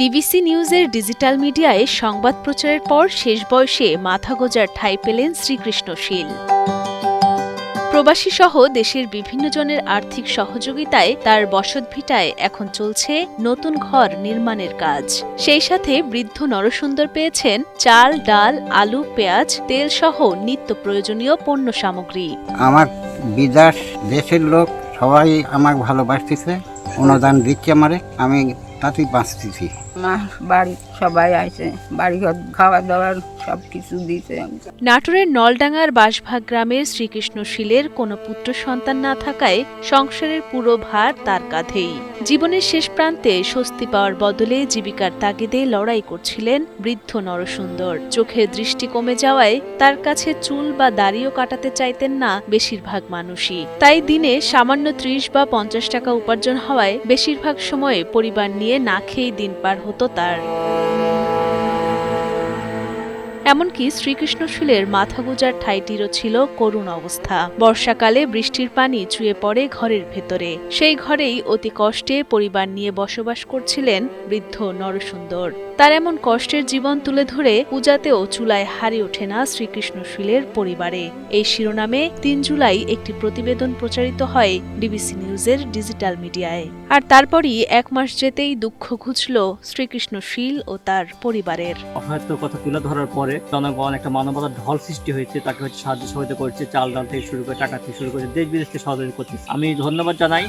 DBC নিউজের digital মিডিয়ায় সংবাদ প্রচারের পর শেষ বয়সে মাথা গোজার ঠাঁই পেলেন শ্রীকৃষ্ণ শীল। প্রবাসী সহ দেশের বিভিন্ন জনের আর্থিক সহযোগিতায় তার বসতভিটায় এখন চলছে নতুন ঘর নির্মাণের কাজ। সেই সাথে বৃদ্ধ নরসুন্দর পেয়েছেন চাল, ডাল, আলু, পেঁয়াজ, তেল সহ নিত্য প্রয়োজনীয় পণ্য সামগ্রী। আমার বিদেশ দেশের লোক, সবাই আমাকে ভালোবাসতেছে, অনুদান দিচ্ছে আমারে, আমি তাতেই বাঁচতেছি। নাটোরের নলডাঙ্গার বাসভাগ গ্রামের শ্রীকৃষ্ণশীলের কোনো পুত্র সন্তান না থাকায় সংসারের পুরো ভার তার কাঁধেই। জীবনের শেষ প্রান্তে স্বস্তি পাওয়ার বদলে জীবিকার তাগিদে লড়াই করছিলেন বৃদ্ধ নরসুন্দর। চোখের দৃষ্টি কমে যাওয়ায় তার কাছে চুল বা দাড়িও কাটাতে চাইতেন না বেশিরভাগ মানুষই। তাই দিনে সামান্য ত্রিশ বা পঞ্চাশ টাকা উপার্জন হওয়ায় বেশিরভাগ সময়ে পরিবার নিয়ে না খেয়েই দিন পার হতো তার। এমনকি শ্রীকৃষ্ণশীলের মাথা গোজার ঠাইটিরও ছিল করুণ অবস্থা। বর্ষাকালে বৃষ্টির পানি চুয়ে পড়ে ঘরের ভেতরে। সেই ঘরেই অতি কষ্টে পরিবার নিয়ে বসবাস করছিলেন বৃদ্ধ নরসুন্দর। তার এমন কষ্টের জীবন তুলে ধরে পূজাতেও চুলায় হারি ওঠে না শ্রীকৃষ্ণশীলের পরিবারে। এই শিরোনামে তিন জুলাই একটি প্রতিবেদন প্রচারিত হয় ডিবিসি নিউজের ডিজিটাল মিডিয়ায়। আর তারপরই এক মাস যেতেই দুঃখ ঘুচল শ্রীকৃষ্ণশীল ও তার পরিবারের। কথা তুলে ধরার পরে জনগণ একটা মানবতার ঢল সৃষ্টি হয়েছে, তাকে হচ্ছে সাহায্য সহায়তা করছে, চাল ডাল থেকে শুরু করে টাকা থেকে শুরু করে দেশ বিদেশ থেকে সহযোগিতা করছে আমি ধন্যবাদ জানাই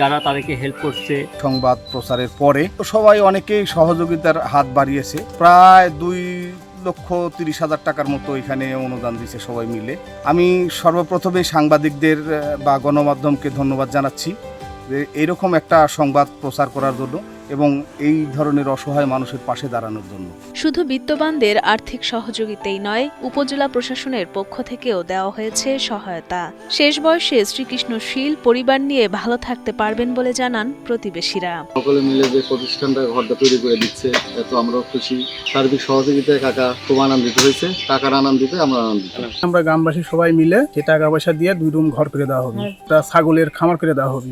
যারা তাদেরকে হেল্প করছে। সংবাদ প্রচারের পরে সবাই অনেকেই সহযোগিতার হাত বাড়িয়েছে। প্রায় দুই লক্ষ তিরিশ হাজার টাকার মতো এখানে অনুদান দিয়েছে সবাই মিলে। আমি সর্বপ্রথমে সাংবাদিকদের বা গণমাধ্যমকে ধন্যবাদ জানাচ্ছি যে এইরকম একটা সংবাদ প্রচার করার জন্য এবং এই ধরনের অসহায় মানুষের পাশে দাঁড়ানোর জন্য। শুধু বিত্তবানদের আর্থিক সহযোগিতাই নয় উপজেলা প্রশাসনের পক্ষ থেকেও দেওয়া হয়েছে সহায়তা। শেষ বয়সে শ্রীকৃষ্ণ শীল পরিবার নিয়ে ভালো থাকতে পারবেন বলে জানান প্রতিবেশীরা। সকলে মিলে যে প্রতিষ্ঠানটা ঘরটা তৈরি করে দিচ্ছে এত আমরাও খুশি। সার্বিক সহযোগিতায় কাকা খুব আনন্দিত হয়েছে কাকার আনন্দিত আমরা আনন্দিত। আমরা গ্রামবাসী সবাই মিলে যে টাকা পয়সা দিয়ে দুই রুম ঘর করে দেওয়া হবে একটা ছাগলের খামার করে দেওয়া হবে।